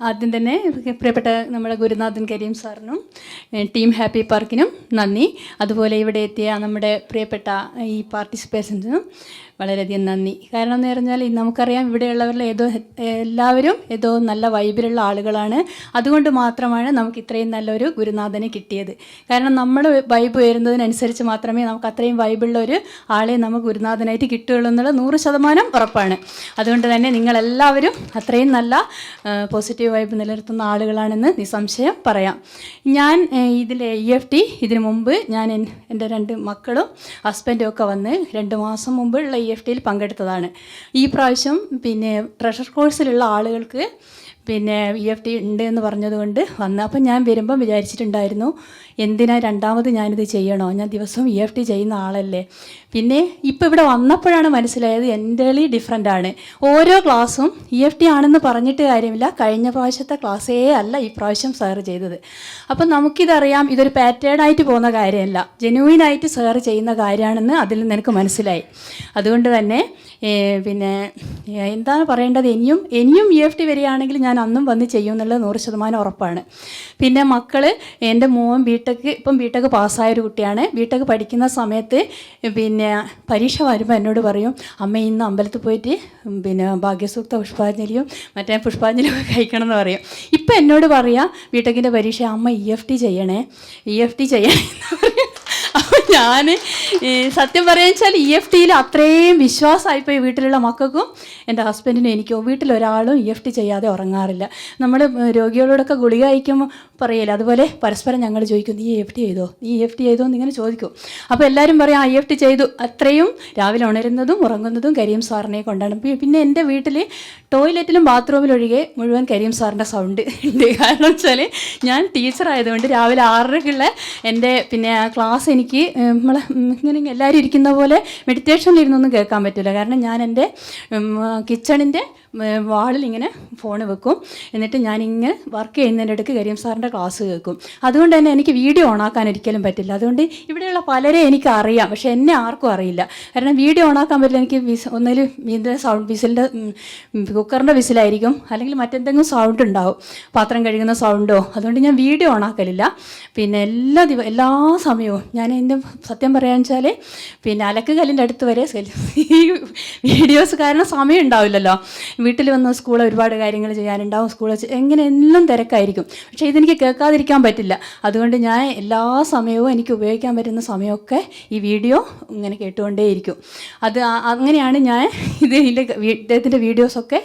ആദ്യം തന്നെ പ്രിയപ്പെട്ട നമ്മുടെ ഗുരുനാഥൻ കരീം സാറിനും ടീം ഹാപ്പി പാർക്കിനും നന്ദി. അതുപോലെ ഇവിടെ എത്തിയ നമ്മുടെ പ്രിയപ്പെട്ട ഈ പാർട്ടിസിപ്പേഷൻസിനും വളരെയധികം നന്ദി. കാരണം എന്ന് പറഞ്ഞാൽ നമുക്കറിയാം ഇവിടെയുള്ളവരിൽ ഏതോ എല്ലാവരും ഏതോ നല്ല വൈബിലുള്ള ആളുകളാണ്. അതുകൊണ്ട് മാത്രമാണ് നമുക്ക് ഇത്രയും നല്ലൊരു ഗുരുനാഥനെ കിട്ടിയത്. കാരണം നമ്മൾ വൈബ് ഉയരുന്നതിനനുസരിച്ച് മാത്രമേ നമുക്ക് അത്രയും വൈബുള്ള ഒരു ആളെ നമുക്ക് ഗുരുനാഥനായിട്ട് കിട്ടുകയുള്ളൂ എന്നുള്ള നൂറ് ശതമാനം ഉറപ്പാണ്. അതുകൊണ്ട് തന്നെ നിങ്ങളെല്ലാവരും അത്രയും നല്ല പോസിറ്റീവ് വൈബ് നിലനിർത്തുന്ന ആളുകളാണെന്ന് നിസ്സംശയം പറയാം. ഞാൻ ഇതിൽ ഇ എഫ് ടി ഇതിനു മുമ്പ് ഞാൻ എന്റെ രണ്ട് മക്കളും ഹസ്ബൻഡും ഒക്കെ വന്ന് രണ്ട് മാസം മുമ്പുള്ള ഇ എഫ് ടിയിൽ പങ്കെടുത്തതാണ്. ഈ പ്രാവശ്യം പിന്നെ ട്രഷർ കോഴ്സിലുള്ള ആളുകൾക്ക് പിന്നെ ഇ എഫ് ടി ഉണ്ട് എന്ന് പറഞ്ഞതുകൊണ്ട് വന്നപ്പോൾ അപ്പം ഞാൻ വരുമ്പം വിചാരിച്ചിട്ടുണ്ടായിരുന്നു എന്തിനാ രണ്ടാമത് ഞാനിത് ചെയ്യണോ? ഞാൻ ദിവസവും ഇ എഫ് ടി ചെയ്യുന്ന ആളല്ലേ? പിന്നെ ഇപ്പം ഇവിടെ വന്നപ്പോഴാണ് മനസ്സിലായത് എന്റെലി ഡിഫറെന്റ് ആണ്. ഓരോ ക്ലാസ്സും ഇ എഫ് ടി ആണെന്ന് പറഞ്ഞിട്ട് കാര്യമില്ല. കഴിഞ്ഞ പ്രാവശ്യത്തെ ക്ലാസ്സേ അല്ല ഈ പ്രാവശ്യം സാറ് ചെയ്തത്. അപ്പം നമുക്കിതറിയാം ഇതൊരു പാറ്റേൺ ആയിട്ട് പോകുന്ന കാര്യമല്ല. ജെന്യൂൻ ആയിട്ട് ചെയ്യുന്ന കാര്യമാണെന്ന് അതിൽ നിന്ന് എനിക്ക് മനസ്സിലായി. അതുകൊണ്ട് തന്നെ പിന്നെ എന്താണ് പറയേണ്ടത്? ഇനിയും ഇനിയും ഇ എഫ് ടി വരികയാണെങ്കിൽ ഞാൻ അന്നും വന്ന് ചെയ്യും എന്നുള്ളത് നൂറ് ശതമാനം ഉറപ്പാണ്. പിന്നെ മക്കൾ എന്റെ മോൻ ബിടെക് ഇപ്പം ബിടെക് പാസ്സായ ഒരു കുട്ടിയാണ്. ബിടെക് പഠിക്കുന്ന സമയത്ത് പിന്നെ പരീക്ഷ വരുമ്പോൾ എന്നോട് പറയും അമ്മ ഇന്ന് അമ്പലത്തിൽ പോയിട്ട് പിന്നെ ഭാഗ്യസൂക്ത പുഷ്പാഞ്ജലിയും മറ്റേ പുഷ്പാഞ്ജലിയും ഒക്കെ കഴിക്കണം എന്ന് പറയും. ഇപ്പം എന്നോട് പറയാം ബിടെക്കിന്റെ പരീക്ഷ അമ്മ ഇ എഫ് ടി ചെയ്യണേ ഇ എഫ് ടി ചെയ്യണേ അപ്പോൾ ഞാൻ സത്യം പറയാന്ന് വെച്ചാൽ ഇ എഫ് ടിയിൽ അത്രയും വിശ്വാസമായിപ്പോയി വീട്ടിലുള്ള മക്കൾക്കും എന്റെ ഹസ്ബൻഡിനും എനിക്കോ വീട്ടിലൊരാളും ഇ എഫ് ടി ചെയ്യാതെ ഉറങ്ങാറില്ല. നമ്മൾ രോഗികളോടൊക്കെ ഗുളിക അയക്കുമ്പോൾ പറയില്ല? അതുപോലെ പരസ്പരം ഞങ്ങൾ ചോദിക്കും നീ എഫ് ടി ചെയ്തോ? നീ എഫ് ടി ചെയ്തോ? എന്നിങ്ങനെ ചോദിക്കും. അപ്പോൾ എല്ലാവരും പറയും ഐ എഫ് ടി ചെയ്തു. അത്രയും രാവിലെ ഉണരുന്നതും ഉറങ്ങുന്നതും കരീം സാറിനെ കൊണ്ടാണ്. പിന്നെ എന്റെ വീട്ടിൽ ടോയ്ലറ്റിലും ബാത്റൂമിലും ഒഴികെ മുഴുവൻ കരീം സാറിന്റെ സൗണ്ട് ഉണ്ട്. കാരണം വെച്ചാൽ ഞാൻ ടീച്ചറായതുകൊണ്ട് രാവിലെ ആറരക്കുള്ള എന്റെ പിന്നെ ക്ലാസ് എനിക്ക് നമ്മളെ ഇങ്ങനെ എല്ലാവരും ഇരിക്കുന്ന പോലെ മെഡിറ്റേഷനിലിരുന്നൊന്നും കേൾക്കാൻ പറ്റില്ല. കാരണം ഞാൻ എന്റെ കിച്ചണിന്റെ വാളിൽ ഇങ്ങനെ ഫോൺ വെക്കും. എന്നിട്ട് ഞാനിങ്ങനെ വർക്ക് ചെയ്യുന്നതിന്റെ ഇടയ്ക്ക് കരീം സാറിന്റെ ക്ലാസ് കേൾക്കും. അതുകൊണ്ട് തന്നെ എനിക്ക് വീഡിയോ ഓണാക്കാൻ ഒരിക്കലും പറ്റില്ല. അതുകൊണ്ട് ഇവിടെയുള്ള പലരെ എനിക്ക് അറിയാം. പക്ഷേ എന്നെ ആർക്കും അറിയില്ല. കാരണം വീഡിയോ ഓണാക്കാൻ പറ്റില്ല. എനിക്ക് വിസ് ഒന്നിൽ ഇതിന്റെ സൗണ്ട് വിസിലിന്റെ കുക്കറിന്റെ വിസിലായിരിക്കും. അല്ലെങ്കിൽ മറ്റെന്തെങ്കിലും സൗണ്ട് ഉണ്ടാവും. പാത്രം കഴുകുന്ന സൗണ്ടോ അതുകൊണ്ട് ഞാൻ വീഡിയോ ഓണാക്കലില്ല പിന്നെ എല്ലാ ദിവസം എല്ലാ സമയവും ഞാൻ എന്റെ സത്യം പറയാന്ന് വെച്ചാൽ പിന്നെ അലക്ക് കല്ലിന്റെ അടുത്ത് വരെ ഈ വീഡിയോസ് കാരണം സമയം ഉണ്ടാവില്ലല്ലോ. വീട്ടിൽ വന്ന് സ്കൂളിൽ ഒരുപാട് കാര്യങ്ങൾ ചെയ്യാനുണ്ടാവും. സ്കൂളിൽ എങ്ങനെ എല്ലാം തിരക്കായിരിക്കും. പക്ഷേ ഇതെനിക്ക് കേൾക്കാതിരിക്കാൻ പറ്റില്ല. അതുകൊണ്ട് ഞാൻ എല്ലാ സമയവും എനിക്ക് ഉപയോഗിക്കാൻ പറ്റുന്ന സമയമൊക്കെ ഈ വീഡിയോ ഇങ്ങനെ കേട്ടുകൊണ്ടേയിരിക്കും. അത് അങ്ങനെയാണ് ഞാൻ ഇത് ഇതിന്റെ ഇദ്ദേഹത്തിന്റെ വീഡിയോസൊക്കെ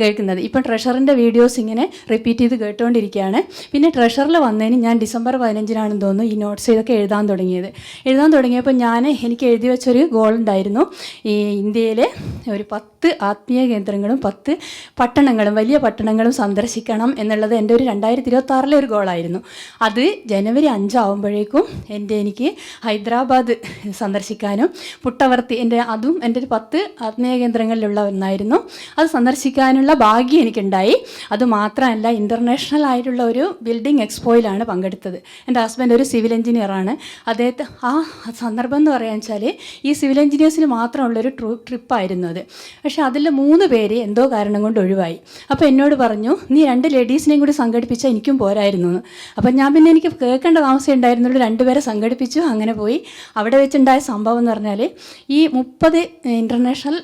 കേൾക്കുന്നത്. ഇപ്പം ട്രഷറിന്റെ വീഡിയോസ് ഇങ്ങനെ റിപ്പീറ്റ് ചെയ്ത് കേട്ടുകൊണ്ടിരിക്കുകയാണ് പിന്നെ ട്രഷറിൽ വന്നതിന് ഞാൻ ഡിസംബർ പതിനഞ്ചിനാണെന്ന് തോന്നുന്നു ഈ നോട്ട്സ് ഇതൊക്കെ എഴുതാൻ തുടങ്ങിയത്. എഴുതാൻ തുടങ്ങിയപ്പോൾ ഞാൻ എനിക്ക് എഴുതി വെച്ചൊരു ഗോൾ ഉണ്ടായിരുന്നു. ഈ ഇന്ത്യയിലെ ഒരു പത്ത് ആത്മീയ കേന്ദ്രങ്ങളും പത്ത് പട്ടണങ്ങളും വലിയ പട്ടണങ്ങളും സന്ദർശിക്കണം എന്നുള്ളത് എന്റെ ഒരു രണ്ടായിരത്തി ഇരുപത്തി ഒരു ഗോളായിരുന്നു അത് ജനുവരി അഞ്ചാവുമ്പോഴേക്കും എന്റെ എനിക്ക് ഹൈദരാബാദ് സന്ദർശിക്കാനും പുട്ടവർത്തി എന്റെ അതും എന്റെ ഒരു പത്ത് ആത്മീയ കേന്ദ്രങ്ങളിലുള്ള ഒന്നായിരുന്നു. അത് സന്ദർശിക്കാനുള്ള ഭാഗ്യം എനിക്കുണ്ടായി. അതുമാത്രമല്ല ഇന്റർനാഷണൽ ആയിട്ടുള്ള ഒരു ബിൽഡിംഗ് എക്സ്പോയിലാണ് പങ്കെടുത്തത്. എന്റെ ഹസ്ബൻഡ് ഒരു സിവിൽ എഞ്ചിനീയറാണ് അദ്ദേഹത്തെ ആ സന്ദർഭം എന്ന് പറയാൻ വെച്ചാൽ ഈ സിവിൽ എഞ്ചിനീയേഴ്സിന് മാത്രമുള്ളൊരു ട്രൂ ട്രിപ്പായിരുന്നു അത്. പക്ഷേ അതിൽ മൂന്ന് പേര് എന്തോ കാരണം കൊണ്ട് ഒഴിവായി. അപ്പോൾ എന്നോട് പറഞ്ഞു നീ രണ്ട് ലേഡീസിനെയും കൂടി സംഘടിപ്പിച്ചാൽ എനിക്കും പോരായിരുന്നു അപ്പം ഞാൻ പിന്നെ എനിക്ക് കേൾക്കേണ്ട താമസം ഉണ്ടായിരുന്നുള്ളൂ. രണ്ടുപേരെ സംഘടിപ്പിച്ചു അങ്ങനെ പോയി. അവിടെ വെച്ചുണ്ടായ സംഭവം എന്ന് പറഞ്ഞാൽ ഈ മുപ്പത് ഇന്റർനാഷണൽ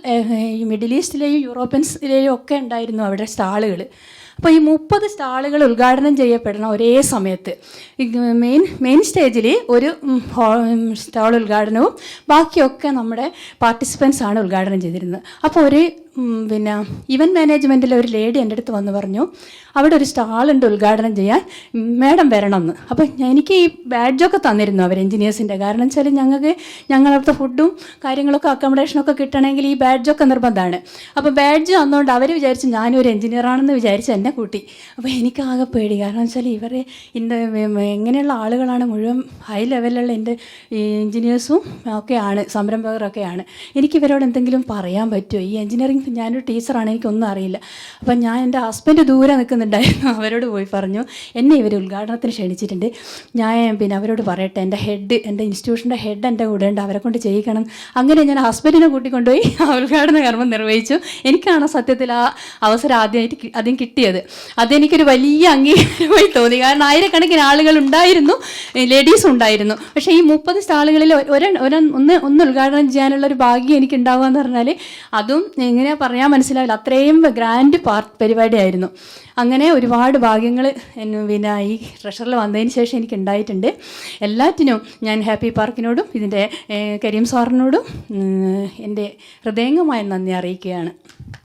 മിഡിൽ ഈസ്റ്റിലെയും യൂറോപ്യൻസിലെയും ഒക്കെ ഉണ്ടായിരുന്നു അവിടെ സ്റ്റാളുകൾ അപ്പോൾ ഈ മുപ്പത് സ്റ്റാളുകൾ ഉദ്ഘാടനം ചെയ്യപ്പെടണം ഒരേ സമയത്ത്. മെയിൻ മെയിൻ സ്റ്റേജിൽ ഒരു സ്റ്റാൾ ഉദ്ഘാടനവും ബാക്കിയൊക്കെ നമ്മുടെ പാർട്ടിസിപ്പൻസ് ആണ് ഉദ്ഘാടനം ചെയ്തിരുന്നത്. അപ്പോൾ ഒരു പിന്നെ ഇവന്റ് മാനേജ്മെന്റിലെ ഒരു ലേഡി എന്റെ അടുത്ത് വന്ന് പറഞ്ഞു അവിടെ ഒരു സ്റ്റാളുണ്ട് ഉദ്ഘാടനം ചെയ്യാൻ മാഡം വരണമെന്ന്. അപ്പോൾ എനിക്ക് ഈ ബാഡ്ജൊക്കെ തന്നിരുന്നു അവർ എഞ്ചിനീയേഴ്സിന്റെ കാരണം വെച്ചാൽ ഞങ്ങൾക്ക് ഞങ്ങളവിടുത്തെ ഫുഡും കാര്യങ്ങളൊക്കെ അക്കോമഡേഷനൊക്കെ കിട്ടണമെങ്കിൽ ഈ ബാഡ്ജൊക്കെ നിർബന്ധമാണ്. അപ്പോൾ ബാഡ്ജ് വന്നുകൊണ്ട് അവർ വിചാരിച്ചു ഞാനും ഒരു എഞ്ചിനീയറാണെന്ന് വിചാരിച്ച് എന്നെ കൂട്ടി. അപ്പോൾ എനിക്കാകെ പേടി. കാരണം വെച്ചാൽ ഇവരെ എന്റെ എങ്ങനെയുള്ള ആളുകളാണ് മുഴുവൻ ഹൈ ലെവലിലുള്ള എന്റെ എഞ്ചിനീയേഴ്സും ഒക്കെയാണ് സംരംഭകരൊക്കെയാണ്. എനിക്കിവരോട് എന്തെങ്കിലും പറയാൻ പറ്റുമോ ഈ എഞ്ചിനീയറിംഗ് ഞാനൊരു ടീച്ചറാണ് എനിക്കൊന്നും അറിയില്ല. അപ്പം ഞാൻ എന്റെ ഹസ്ബൻഡ് ദൂരെ നിൽക്കുന്നുണ്ടായിരുന്നു അവരോട് പോയി പറഞ്ഞു. എന്നെ ഇവർ ഉദ്ഘാടനത്തിന് ക്ഷണിച്ചിട്ടുണ്ട്. ഞാൻ പിന്നെ അവരോട് പറയട്ടെ എന്റെ ഹെഡ് എന്റെ ഇൻസ്റ്റിറ്റ്യൂഷന്റെ ഹെഡ് എന്റെ കൂടെ ഉണ്ട്. അവരെ കൊണ്ട് ചെയ്യിക്കണം. അങ്ങനെ ഞാൻ ഹസ്ബൻഡിനെ കൂട്ടിക്കൊണ്ടുപോയി. ഉദ്ഘാടന കർമ്മം നിർവഹിച്ചു. എനിക്കാണ് സത്യത്തിൽ ആ അവസരം ആദ്യമായിട്ട് ആദ്യം കിട്ടിയത്. അതെനിക്കൊരു വലിയ അംഗീകാരമായി തോന്നി. കാരണം ആയിരക്കണക്കിന് ആളുകൾ ഉണ്ടായിരുന്നു ലേഡീസ് ഉണ്ടായിരുന്നു. പക്ഷേ ഈ മുപ്പത് സ്റ്റാളുകളിൽ ഒരു ഒന്ന് ഒന്ന് ഉദ്ഘാടനം ചെയ്യാനുള്ള ഒരു ഭാഗ്യം എനിക്ക് ഉണ്ടാവുക എന്ന് പറഞ്ഞാൽ അതും എങ്ങനെ പറയാൻ മനസ്സിലാവില്ല. അത്രയും ഗ്രാൻഡ് പാർട്ട് പരിപാടിയായിരുന്നു. അങ്ങനെ ഒരുപാട് ഭാഗ്യങ്ങൾ പിന്നെ ഈ ട്രഷറിൽ വന്നതിന് ശേഷം എനിക്ക് ഉണ്ടായിട്ടുണ്ട് എല്ലാറ്റിനും ഞാൻ ഹാപ്പി പാർക്കിനോടും ഇതിന്റെ കരീം സാറിനോടും എന്റെ ഹൃദയംഗമായ നന്ദി അറിയിക്കുകയാണ്.